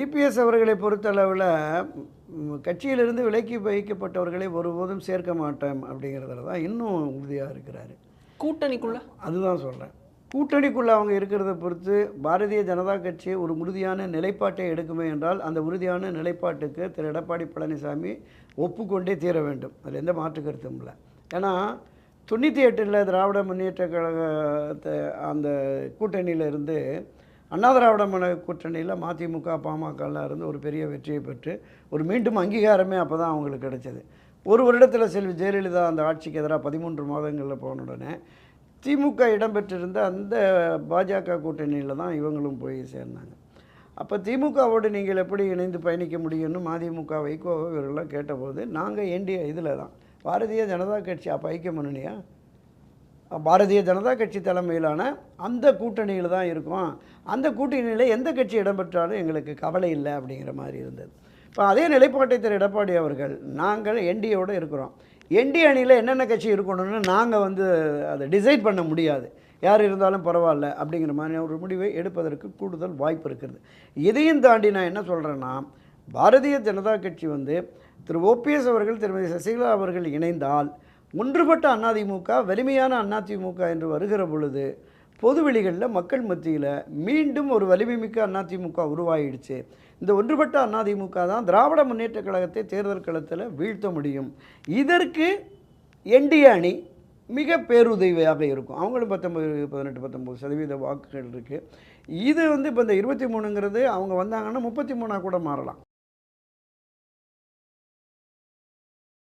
EPS அவர்களை பொறுத்தளவில் கட்சியிலிருந்து விலக்கி வைக்கப்பட்டவர்களை ஒருபோதும் சேர்க்க மாட்டேன் அப்படிங்கிறதுல தான் இன்னும் உறுதியாக இருக்கிறாரு. கூட்டணிக்குள்ள? அதுதான் சொல்கிறேன் கூட்டணிக்குள்ளே அவங்க இருக்கிறத பொறுத்து பாரதிய ஜனதா கட்சி ஒரு உறுதியான நிலைப்பாட்டை எடுக்குமே என்றால் அந்த உறுதியான நிலைப்பாட்டுக்கு திரு. எடப்பாடி பழனிசாமி ஒப்புக்கொண்டே தீர வேண்டும். அதில் எந்த மாற்று கருத்தும் இல்லை. ஏன்னா தொண்ணூற்றி எட்டில் திராவிட முன்னேற்ற கழகத்தை அந்த கூட்டணியில் இருந்து அண்ணா திராவிட மன கூட்டணியில் மதிமுக பாமகலாம் இருந்து ஒரு பெரிய வெற்றியை பெற்று ஒரு மீண்டும் அங்கீகாரமே அப்போ தான் அவங்களுக்கு கிடைச்சது. ஒரு வருடத்தில் செல்வி ஜெயலலிதா அந்த ஆட்சிக்கு எதிராக பதிமூன்று மாதங்களில் போன உடனே திமுக இடம்பெற்றிருந்த அந்த பாஜக கூட்டணியில் தான் இவங்களும் போய் சேர்ந்தாங்க. அப்போ திமுகவோடு நீங்கள் எப்படி இணைந்து பயணிக்க முடியும்னு மதிமுக வைகோ இவர்கள்லாம் கேட்டபோது நாங்கள் என்டிஏ இதில் தான் பாரதிய ஜனதா கட்சி அப்போ ஐக்கிய முன்னணியா? பாரதிய ஜனதா கட்சி தலைமையிலான அந்த கூட்டணியில் தான் இருக்கும். அந்த கூட்டணியில் எந்த கட்சி இடம்பெற்றாலும் எங்களுக்கு கவலை இல்லை அப்படிங்கிற மாதிரி இருந்தது. இப்போ அதே நிலைப்பாட்டை திரு எடப்பாடி அவர்கள் நாங்கள் என்டிஏவோடு இருக்கிறோம். என்டி அணியில் என்னென்ன கட்சி இருக்கணும்னு நாங்கள் வந்து அதை டிசைட் பண்ண முடியாது. யார் இருந்தாலும் பரவாயில்ல அப்படிங்கிற மாதிரி ஒரு முடிவை எடுப்பதற்கு கூடுதல் வாய்ப்பு இருக்கிறது இதையும் தாண்டி நான் என்ன சொல்கிறேன்னா பாரதிய ஜனதா கட்சி வந்து திரு ஓபிஎஸ் அவர்கள் திருமதி சசிகலா அவர்கள் இணைந்தால் ஒன்றுபட்ட அதிமுக வலிமையான அதிமுக என்று வருகிற பொழுது பொதுவெளிகளில் மக்கள் மத்தியில் மீண்டும் ஒரு வலிமைமிக்க அதிமுக உருவாயிடுச்சு. இந்த ஒன்றுபட்ட அதிமுக தான் திராவிட முன்னேற்றக் கழகத்தை தேர்தல் களத்தில் வீழ்த்த முடியும். இதற்கு என்டிஏ அணி மிக பேருதவியாக இருக்கும். அவங்களும் பத்தொம்பது பதினெட்டு பத்தொம்பது சதவீத வாக்குகள் இருக்குது இது வந்து இப்போ இந்த இருபத்தி மூணுங்கிறது அவங்க வந்தாங்கன்னா முப்பத்தி மூணாக கூட மாறலாம்.